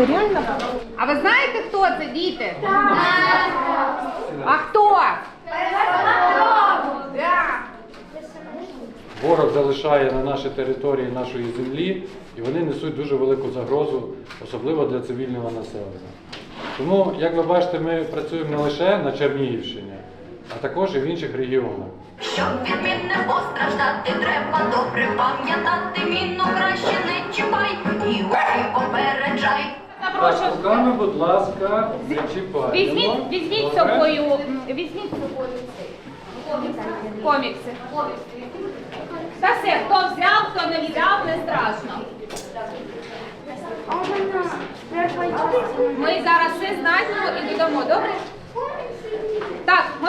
Це реально? А ви знаєте, хто це, діти? А хто? Ворог залишає на нашій території нашої землі, і вони несуть дуже велику загрозу, особливо для цивільного населення. Тому, як ви бачите, ми працюємо не лише на Чернігівщині, а також і в інших регіонах. Щоб від мін не постраждати, треба добре пам'ятати. Так, руками, будь ласка, не чіпаємо. Візьміть, візьміть з Добре? собою, візьміть з собою комікси. Та все, хто взяв, хто не взяв, не страшно. Ми зараз все знайдемо і додамо, добре?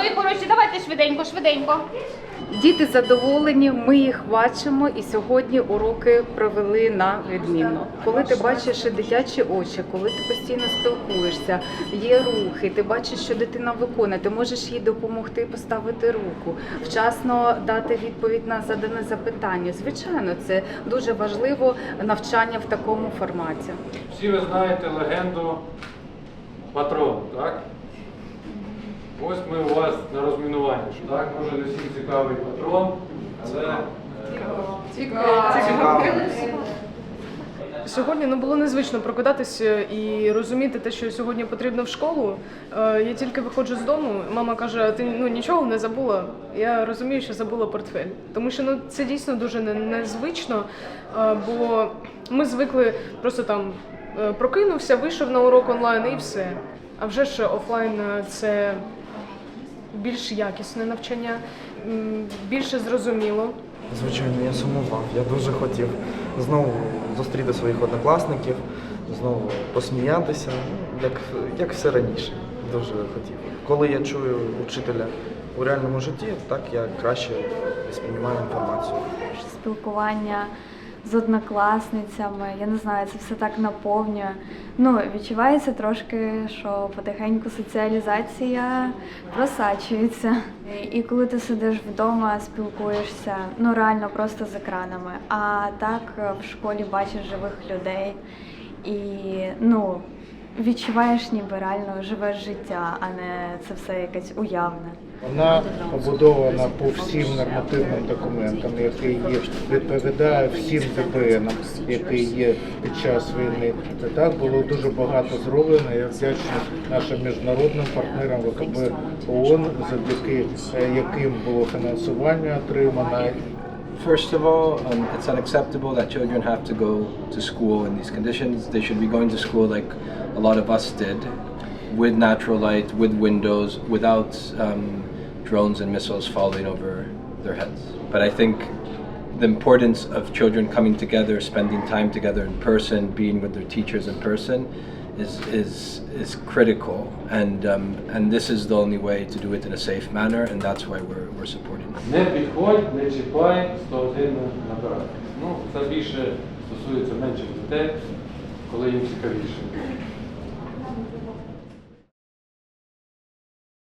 Так, мої хороші, давайте швиденько, швиденько. Діти задоволені, ми їх бачимо, і сьогодні уроки провели на відмінно. Коли ти бачиш дитячі очі, коли ти постійно спілкуєшся, є рухи, ти бачиш, що дитина виконує, ти можеш їй допомогти поставити руку, вчасно дати відповідь на задане запитання. Звичайно, це дуже важливо навчання в такому форматі. Всі ви знаєте легенду патрон, так? Ось ми у вас на розмінуванні. що Так, може не всім цікавий патрон, але е, Сьогодні ну було незвично прокидатися і розуміти те, що сьогодні потрібно в школу. Е, Я тільки виходжу з дому. Мама каже: ти ну нічого не забула. Я розумію, що забула портфель, тому що ну це дійсно дуже не- незвично. е, Бо ми звикли просто там е, прокинувся, вийшов на урок онлайн і все. А вже ж офлайн е, це більш якісне навчання, більше зрозуміло. Звичайно, я сумував. Я дуже хотів знову зустріти своїх однокласників, знову посміятися, ну, як, як все раніше. Дуже хотів. Коли я чую учителя у реальному житті, так я краще сприймаю інформацію. спілкування з однокласницями. Я не знаю, це все так наповнює. Ну, відчувається трошки, що потихеньку соціалізація просачується. І коли ти сидиш вдома, спілкуєшся, ну реально просто з екранами. А так в школі бачиш живих людей і ну відчуваєш ніби реально живе життя, а не це все якесь уявне. Вона побудована по всім нормативним документам, який є відповідає всім ДБНам, які є під час війни. І так було дуже багато зроблено. Я вдячний нашим міжнародним партнерам ВКБ ООН, завдяки е, яким було фінансування отримано. First of all, um, it's unacceptable that children have to go to school in these conditions. They should be going to school like a lot of us did, with natural light, with windows, without um, drones and missiles falling over their heads. But I think the importance of children coming together, spending time together in person, being with their teachers in person, is is is critical. And um, and this is the only way to do it in a safe manner, and that's why we're we're supporting it. не підходь, не чіпай 101 набирати. Ну, це більше стосується менших дітей, коли їм цікавіше.